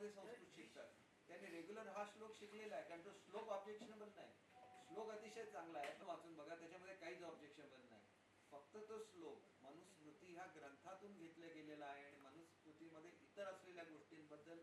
त्याच्यामध्ये संस्कृत शिकतात. त्यांनी रेग्युलर हा श्लोक शिकलेला आहे कारण तो श्लोक ऑब्जेक्शनेबल नाही. श्लोक अतिशय चांगला आहे तो वाचून बघा त्याच्यामध्ये काहीच ऑब्जेक्शनेबल नाही. फक्त तो श्लोक मनुस्मृती ह्या ग्रंथातून घेतला गेलेला आहे आणि मनुस्मृतीमध्ये इतर असलेल्या गोष्टींबद्दल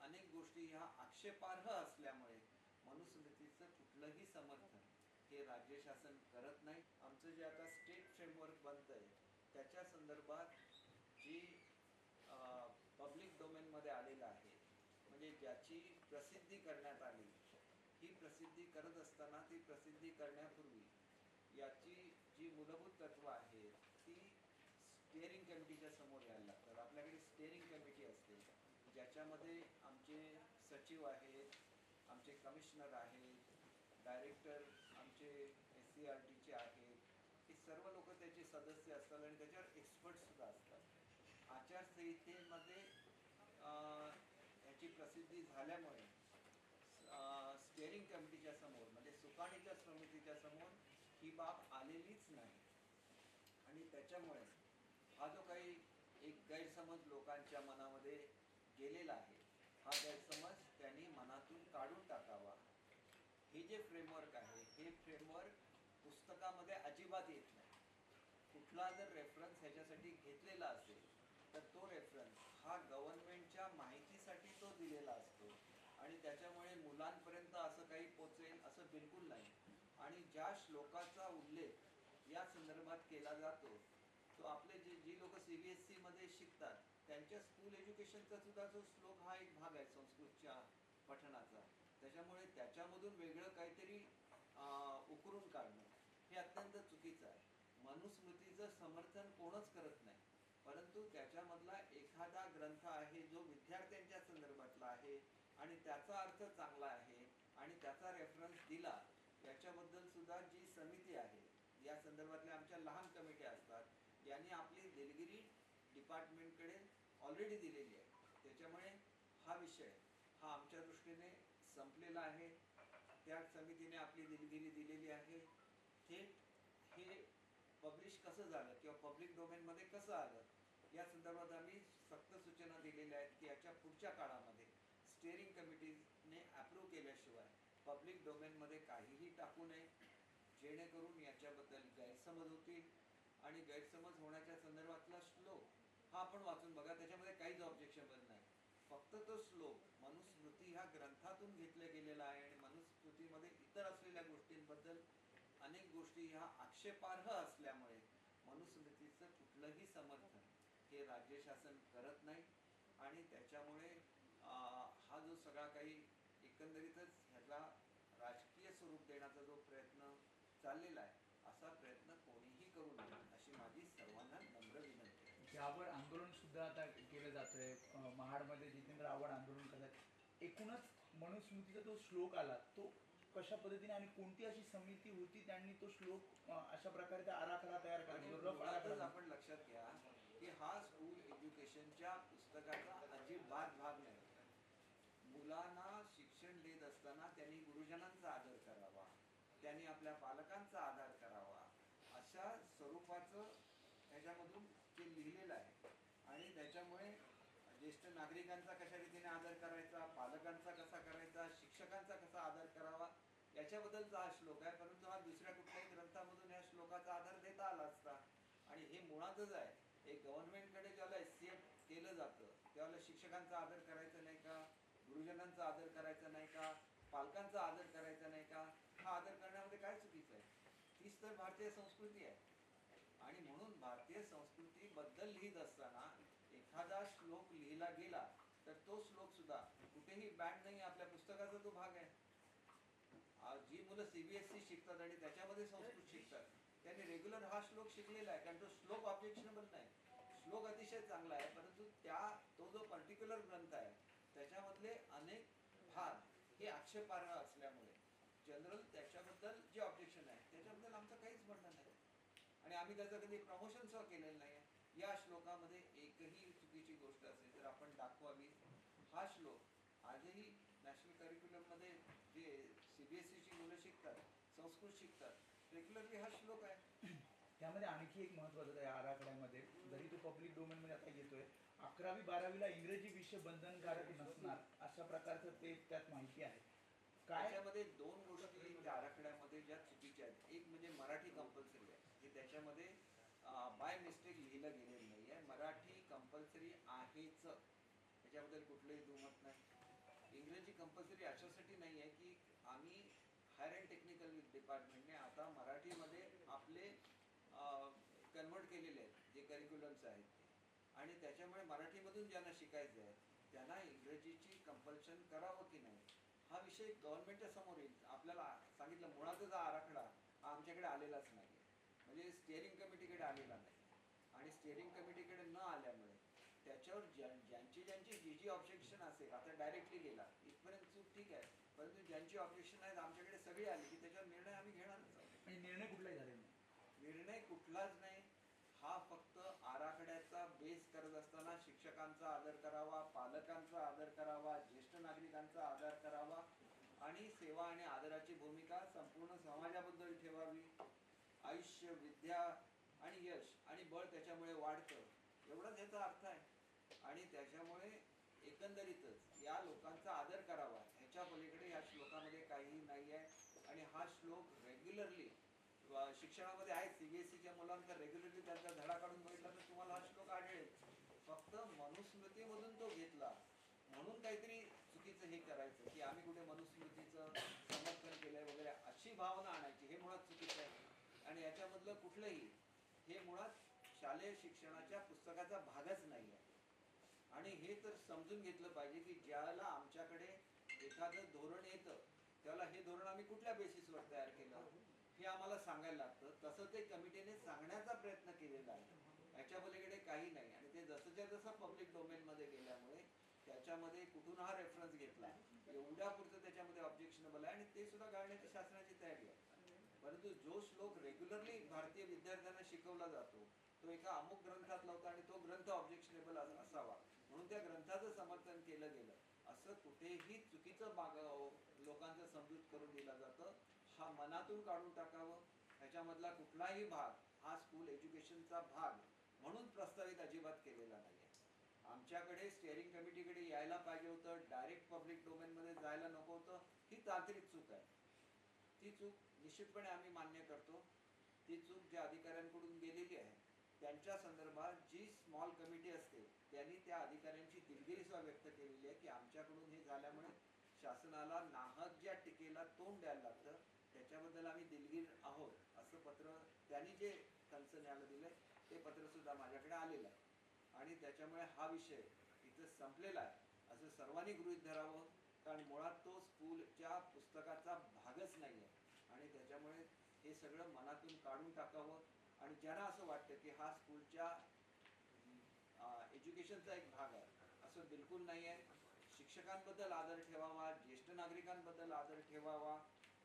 अनेक गोष्टी ह्या आक्षेपार्ह असल्यामुळे मनुस्मृतीचं कुठलंही समर्थन हे राज्य शासन करत नाही. आमचं जे आता स्टेट फ्रेमवर्क बनत आहे त्याच्या संदर्भात जी पब्लिक डोमेनमध्ये आलेलं आहे म्हणजे प्रसिद्धी करण्यात आली. ही प्रसिद्धी करत असताना ती प्रसिद्धी करण्यापूर्वी याची जी मूलभूत तत्व आहेत ती स्टेअरिंग कमिटीच्या समोर यायला लागतात. आपल्याकडे स्टेअरिंग कमिटी असते. ज्याच्यामध्ये आमचे सचिव आहेत आमचे कमिशनर आहेत डायरेक्टर आमचे एस सी आर टीचे आहेत. हे सर्व लोक त्याचे सदस्य असतात आणि त्याच्यावर एक्सपर्टसुद्धा असतात. आचारसंहितेमध्ये ह्याची झाल्यामुळे स्टेअरिंग कमिटीच्या समोर म्हणजे सुकाणीच्या समितीच्या समोर ही बाब आलेलीच नाही. आणि त्याच्यामुळे हा जो काही एक गैरसमज लोकांच्या मनामध्ये गेलेला आहे हा गैरसमज त्यांनी मनातून काढून टाकावा. हे जे फ्रेमवर्क आहे हे फ्रेमवर्क पुस्तकामध्ये अजिबात येत नाही. कुठला जर रेफरन्स ह्याच्यासाठी घेतलेला असेल तर तो रेफरन्स हा गव्हर्नमेंटच्या माहितीसाठी तो दिलेला त्याच्यामुळे मुलांपर्यंत असं काही पोचेल असं बिलकुल नाही. आणि ज्या श्लोकाचा उल्लेख या संदर्भात केला जातो तो आपले जे जी लोक सी बी एस सीमध्ये शिकतात त्यांच्या स्कूल एज्युकेशनचा सुद्धा जो श्लोक हा एक भाग आहे संस्कृतच्या पठणाचा त्याच्यामुळे त्याच्यामधून वेगळं काहीतरी अं, उकरून काढणं हे अत्यंत चुकीचं आहे. मनुस्मृतीचं समर्थन कोणच करत नाही परंतु त्याच्यामधला एखादा ग्रंथ आहे जो विद्यार्थ्यांच्या संदर्भातला आहे आणि त्याचा अर्थ चांगला आहे आणि त्याचा रेफरन्स दिला याच्याबद्दल सुद्धा जी समिती आहे या संदर्भातल्या आमच्या लहान कमिट्या असतात यांनी आपली दिलगिरी डिपार्टमेंटकडे ऑलरेडी दिलेली आहे. त्याच्यामुळे हा विषय हा आमच्या दृष्टीने संपलेला आहे. त्या समितीने आपली दिलगिरी दिलेली आहे. थेट हे पब्लिश कसं झालं किंवा पब्लिक डोमेनमध्ये कसं आलं या संदर्भात आम्ही सक्त सूचना दिलेल्या आहेत की याच्या पुढच्या काळात केल्याशिवाय पब्लिक डोमेनमध्ये काहीही टाकू नये. जेणेकरून याच्याबद्दल गैरसमज होतील. आणि गैरसमज होण्याच्या संदर्भातला श्लोक हा आपण वाचून बघा त्याच्यामध्ये काहीच ऑब्जेक्शनेबल नाही. फक्त तो श्लोक मनुस्मृती ह्या ग्रंथातून घेतला गेलेला आहे आणि मनुस्मृतीमध्ये इतर असलेल्या गोष्टींबद्दल अनेक गोष्टी ह्या आक्षेपार्ह असल्यामुळे मनुस्मृतीचं कुठलंही समर्थन हे राज्य शासन करत नाही. आणि त्याच्यामुळे हा जो सगळा काही एकंदरीतच ह्याला राजकीय स्वरूप देण्याचा जो प्रयत्न चाललेला आहे असा प्रयत्न कोणीही करू नये अशी माझी सर्वांना नम्र विनंती आहे. यावर आंदोलन सुद्धा आता केलं जातंय. महाडमध्ये जितेंद्र आव्हाड आंदोलन करतात. एकूणच मनुस्मृतीचा जो श्लोक आला तो कशा पद्धतीने आणि कोणती अशी समिती होती त्यांनी तो श्लोक अशा प्रकारे त्या आराखडा तयार केला आपण लक्षात घ्या की हा स्कूल एज्युकेशनच्या पुस्तकाचा अजिबात भाग नाही. मुलांना असताना त्यांनी गुरुजनांचा आदर करावा. त्यांनी आपल्या पालकांचा आदर करावा. अशा स्वरूपाचं त्याच्यामधून ते लिहिलेलं आहे. आणि त्याच्यामुळे ज्येष्ठ नागरिकांचा कशा रीतीने आदर करायचा पालकांचा कसा करायचा शिक्षकांचा कसा आदर करावा याच्याबद्दलचा हा श्लोक आहे. परंतु हा दुसऱ्या कुठल्याही ग्रंथामधून या श्लोकाचा आधार देता आला असता आणि हे मुळातच आहे. हे गव्हर्नमेंटकडे ज्याला एस सी एफ केलं जातं त्यावेळेला शिक्षकांचा आदर करायचा नाही का? गुरुजनांचा आदर करायचा नाही का? पालकांचा आदर करायचा नाही का? हा आदर करण्यामध्ये काय चुकीचं आहे? तीच तर भारतीय संस्कृती आहे. आणि म्हणून भारतीय संस्कृतीबद्दल लिहित असताना एखादा श्लोक लिहिला गेला तर तो श्लोक सुद्धा कुठेही बँड नाही आपल्या पुस्तकाचा तो भाग आहे. जी मुलं सीबीएसई शिकतात आणि त्याच्यामध्ये संस्कृत शिकतात त्यांनी रेग्युलर हा श्लोक शिकलेला आहे कारण तो श्लोक ऑब्जेक्शनेबल नाही. श्लोक अतिशय चांगला आहे परंतु त्या तो जो पर्टिक्युलर ग्रंथ आहे त्याच्यामधले अनेक भाग हे आक्षेपार्ह असल्यामुळे जनरल त्याच्याबद्दल जे ऑब्जेक्शन आहे त्याच्याबद्दल आमचं काहीच म्हणणं नाही. आणि आम्ही त्याचं कधी प्रमोशन सुद्धा केलेलं नाही या श्लोकामध्ये एकही चुकीची गोष्ट असेल तर आपण दाखवावी हा श्लोक आजही नॅशनल करिक्युलममध्ये जे सी बी एस सीची मुलं शिकतात संस्कृत शिकतात रेग्युलरली हा श्लोक आहे. त्यामध्ये आणखी एक महत्वाचं आहे आराखड्यामध्ये. जरी तो पब्लिक डोमेनमध्ये आता येतोय अकरावी बारावीला इंग्रजी विषय बंधनकारक नसणार. अशा प्रकारचं ते त्यात माहिती आहे. काय? त्याच्यामध्ये दोन गोष्टी त्या म्हणजे आराखड्यामध्ये ज्या चुकीच्या आहेत. एक म्हणजे मराठी कंपल्सरी आहे की त्याच्यामध्ये बाय मिस्टेक लिहिलं गेलेलं नाही आहे मराठी कंपल्सरी आहेच. त्याच्याबद्दल कुठलंही दुमत नाही. इंग्रजी कंपल्सरी अशासाठी नाही आहे की आम्ही हायर अँड टेक्निकल डिपार्टमेंटने आता मराठीमध्ये आपले कन्वर्ट केलेले आहेत जे करिक्युलम्स आहेत. आणि त्याच्यामुळे मराठीमधून ज्यांना शिकायचं आहे त्यांना इंग्रजीची कंपल्शन करावं की नाही हा विषय गव्हर्नमेंटच्या समोर येईल. आपल्याला सांगितलं मुळातच हा आराखडा हा आमच्याकडे आलेलाच नाही. म्हणजे स्टिअरिंग कमिटीकडे आलेला नाही. आणि स्टिअरिंग कमिटीकडे न आल्यामुळे त्याच्यावर ज्या ज्यांची ज्यांची जी जी ऑब्जेक्शन असेल आता डायरेक्टली गेला इथपर्यंत चूक ठीक आहे. परंतु ज्यांची ऑब्जेक्शन आहेत आमच्याकडे सगळी आली की त्याच्यावर निर्णय आम्ही घेणारच आहोत म्हणजे निर्णय कुठलाही झालेला नाही. निर्णय कुठलाच नाही. हा फक्त आराखड्याचा बेस करत असताना शिक्षकांचा आदर करावा बालकांचा आदर करावा ज्येष्ठ नागरिकांचा आदर करावा आणि सेवा आणि आदराची भूमिका संपूर्ण समाजाबद्दल ठेवावी. आयुष्य विद्या आणि यश आणि बळ त्याच्यामुळे वाढतं. एवढाच याचा अर्थ आहे. आणि त्याच्यामुळे एकंदरीतच या लोकांचा आदर करावा. ह्याच्या पलीकडे या श्लोकामध्ये काहीही नाही आहे. आणि हा श्लोक रेग्युलरली शिक्षणामध्ये आहे. सीबीएसईच्या मुलांचा रेग्युलरली त्यांचा धडा काढून बघितला तर तुम्हाला हा श्लोक आढळेल फक्त मनुस्मृतीमधून तो घेतला म्हणून काहीतरी चुकीचं हे करायचं की आम्ही कुठे मनुस्मृतीचं समर्थन केलंय वगैरे अशी भावना आणायची हे मुळात चुकीचं आहे. आणि याच्यामधलं कुठलंही हे मुळात शालेय शिक्षणाच्या पुस्तकाचा भागच नाही आहे. आणि हे तर समजून घेतलं पाहिजे की ज्याला आमच्याकडे एखादं धोरण येतं त्याला हे धोरण आम्ही कुठल्या बेसिसवर तयार केलं हे आम्हाला सांगायला लागतं. तसं ते कमिटीने सांगण्याचा प्रयत्न केलेला आहे. याच्या पलीकडे काही नाही. आणि ते जसंच्या जसं पब्लिक डोमेनमध्ये गेल्यामुळे त्याच्यामध्ये कुठून हा रेफरन्स घेतला एवढ्या पुरतं त्याच्यामध्ये ऑब्जेक्शनेबल आहे आणि ते सुद्धा गाळण्याची शासनाची तयारी आहे. परंतु जो श्लोक रेग्युलरली भारतीय विद्यार्थ्यांना शिकवला जातो तो एका अमुक ग्रंथातला होता आणि तो ग्रंथ ऑब्जेक्शनेबल असावा. म्हणून त्या ग्रंथाचं समर्थन केलं गेलं. असं कुठेही चुकीचं माग लोकांचं समजूत करून दिलं जातं हा मनातून काढून टाकावं. ह्याच्यामधला कुठलाही भाग हा स्कूल एज्युकेशनचा भाग म्हणून प्रस्तावित अजिबात केलेला नाही. आमच्याकडे स्टिअरिंग कमिटीकडे यायला पाहिजे होतं डायरेक्ट पब्लिक डोमेनमध्ये जायला नको होतं. ही तांत्रिक चूक आहे. ती चूक निश्चितपणे आम्ही मान्य करतो. ती चूक ज्या अधिकाऱ्यांकडून गेलेली आहे त्यांच्या संदर्भात जी स्मॉल कमिटी असते त्यांनी त्या अधिकाऱ्यांची दिलगिरी सुद्धा व्यक्त केलेली आहे की आमच्याकडून हे झाल्यामुळे शासनाला नाहक ज्या टीकेला तोंड द्यायला लागतं त्याच्याबद्दल आम्ही दिलगीर आहोत असं पत्र त्यांनी जे कन्सर्न याला दिलं ते पत्र सुद्धा माझ्याकडे आलेलं आहे. आणि त्याच्यामुळे हा विषय इथं संपलेला आहे. असं सर्वांनी गृहीत धरावं कारण मुळात तो स्कूलच्या पुस्तकाचा भागच नाही आहे. आणि त्याच्यामुळे हे सगळं मनातून काढून टाकावं. आणि ज्यांना असं वाटतं की हा स्कूलच्या एज्युकेशनचा एक भाग आहे असं बिलकुल नाही आहे. शिक्षकांबद्दल आदर ठेवावा ज्येष्ठ नागरिकांबद्दल आदर ठेवावा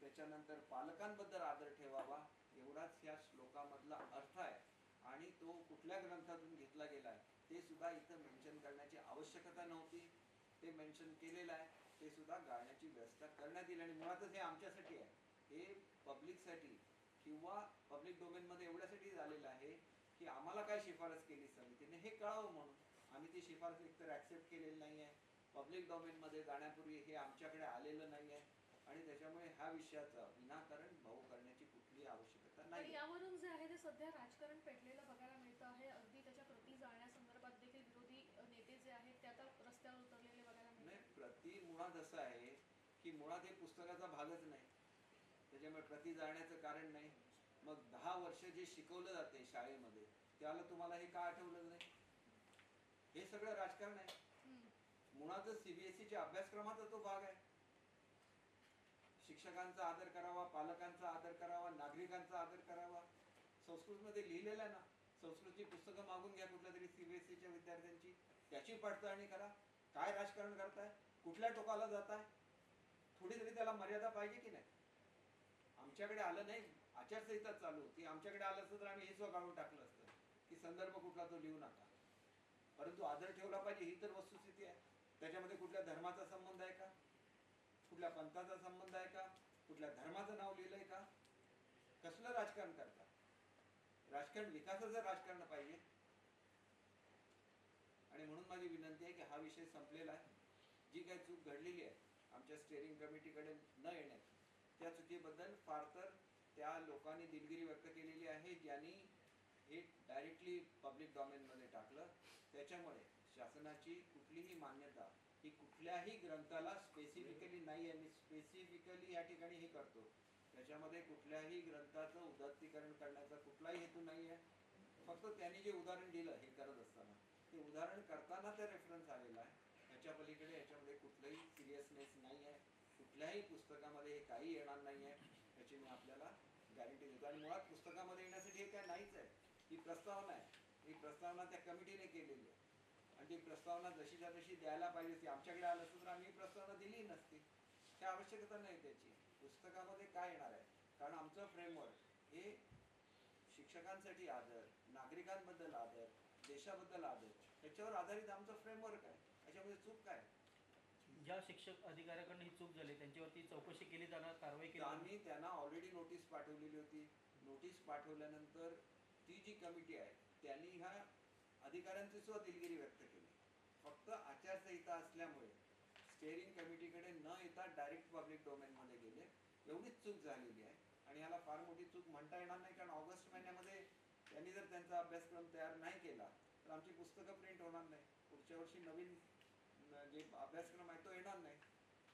त्याच्यानंतर पालकांबद्दल आदर ठेवावा एवढाच या श्लोकामधला अर्थ आहे. आणि तो कुठल्या ग्रंथातून घेतला गेला आहे? ते सुद्धा इथं मेन्शन करण्याची आवश्यकता नव्हती. ते मेन्शन केलेलं आहे. ते सुद्धा गाळण्याची व्यवस्था करण्यात येईल. आणि मुळातच हे आमच्यासाठी आहे. हे पब्लिकसाठी किंवा पब्लिक डोमेनमध्ये एवढ्यासाठी झालेलं आहे की आम्हाला काय शिफारस केली समितीने हे कळावं म्हणून. आम्ही ती शिफारस एकतर ॲक्सेप्ट केलेली नाही आहे पब्लिक डोमेनमध्ये जाण्यापूर्वी हे आमच्याकडे आलेलं नाही आहे आणि त्याच्यामुळे ह्या विषयाचा विनाकारण भाऊ करण्याची कुठलीही आवश्यकता नाही यावरून जे आहे ते सध्या राजकारण पेटलेलं बघायला मिळतं आहे अगदी त्याच्या प्रती जाळण्यासंदर्भात देखील विरोधी अ, नेते जे आहेत ते आता रस्त्यावर उतरलेले बघायला नाही मिळतात मुळात असं आहे की मुळात हे पुस्तकाचा भागच नाही. त्याच्यामुळे प्रति जाण्याचं कारण नाही. मग दहा वर्ष जे शिकवलं जाते शाळेमध्ये त्याला तुम्हाला हे का आठवलं नाही? हे सगळं राजकारण आहे. मुळातच सीबीएसईच्या अभ्यासक्रमाचा तो भाग आहे. शिक्षकांचा आदर करावा पालकांचा आदर करावा नागरिकांचा आदर करावा. संस्कृतमध्ये लिहिलेलं आहे ना संस्कृतची पुस्तकं मागून घ्या कुठल्या तरी सीबीएसईच्या विद्यार्थ्यांची. त्याची पडताळणी करा. काय राजकारण करताय? कुठल्या टोकाला जाताय थोडी तरी त्याला मर्यादा पाहिजे की नाही? आमच्याकडे आलं नाही. आचारसंहिता चालू होती. आमच्याकडे आलं असतं तर आम्ही हे सुद्धा काढून टाकलं असतं की संदर्भ कुठला तो लिहू नका. परंतु आदर ठेवला पाहिजे ही तर वस्तुस्थिती आहे. त्याच्यामध्ये कुठल्या धर्माचा संबंध आहे का? कुठल्या पंथाचा संबंध आहे का? कुठल्या धर्माचं नाव लिहिलंय का? कसलं राजकारण करता? राजकारण विकासाचं राजकारण पाहिजे. आणि म्हणून माझी विनंती आहे की हा विषय संपलेला आहे. जी काही चूक घडलेली आहे आमच्या स्टेअरिंग कमिटीकडे न येण्याची त्या चुकीबद्दल फार तर त्या लोकांनी दिलगिरी व्यक्त केलेली आहे ज्यांनी हे डायरेक्टली पब्लिक डॉमेनमध्ये टाकलं. त्याच्यामुळे शासनाची कुठलीही मान्यता ही कुठल्याही ग्रंथाला स्पेसिफिकली नाही आहे. मी स्पेसिफिकली या ठिकाणी हे करतो. त्याच्यामध्ये कुठल्याही ग्रंथाचं उदात्तीकरण करण्याचा कुठलाही हेतू नाही आहे. फक्त त्यांनी जे उदाहरण दिलं हे करत असताना ते उदाहरण करताना ते रेफरन्स आलेला आहे. याच्या पलीकडे याच्यामध्ये कुठलंही सिरियसनेस नाही आहे. कुठल्याही पुस्तकामध्ये हे काही येणार नाही आहे. याची मी आपल्याला गॅरंटी देतो. आणि मुळात पुस्तकामध्ये येण्यासाठी हे काय नाहीच आहे. ही प्रस्तावना आहे. ही प्रस्तावना त्या कमिटीने केलेली आहे. आणि ती प्रस्तावना जशीच्या तशी द्यायला पाहिजे असती आमच्याकडे आलं असतं तर आम्ही ही प्रस्तावना दिली नसती. काय आवश्यकता नाही त्याची. पुस्तकामध्ये काय येणार आहे? कारण आमचं फ्रेमवर्क हे शिक्षकांसाठी आदर नागरिकांबद्दल आदर देशाबद्दल आदर ह्याच्यावर आधारित आमचं फ्रेमवर्क आहे. याच्यामध्ये चूक काय? ज्या शिक्षक अधिकाऱ्याकडून ही चूक झाली त्यांच्यावरती चौकशी केली जाणार कारवाई केली आम्ही त्यांना ऑलरेडी नोटीस पाठवलेली होती. नोटीस पाठवल्यानंतर ती जी कमिटी आहे त्यांनी ह्या अधिकाऱ्यांची सुद्धा दिलगिरी व्यक्त केली. फक्त आचारसंहिता असल्यामुळे स्टेअरिंग कमिटीकडे न येता डायरेक्ट पब्लिक डोमेनमध्ये गेले. एवढीच चूक झालेली आहे. आणि याला फार मोठी चूक म्हणता येणार नाही कारण ऑगस्ट महिन्यामध्ये त्यांनी जर त्यांचा अभ्यासक्रम तयार नाही केला तर आमची पुस्तकं प्रिंट होणार नाही. पुढच्या वर्षी नवीन म्हणजे जे अभ्यासक्रम आहे तो येणार नाही.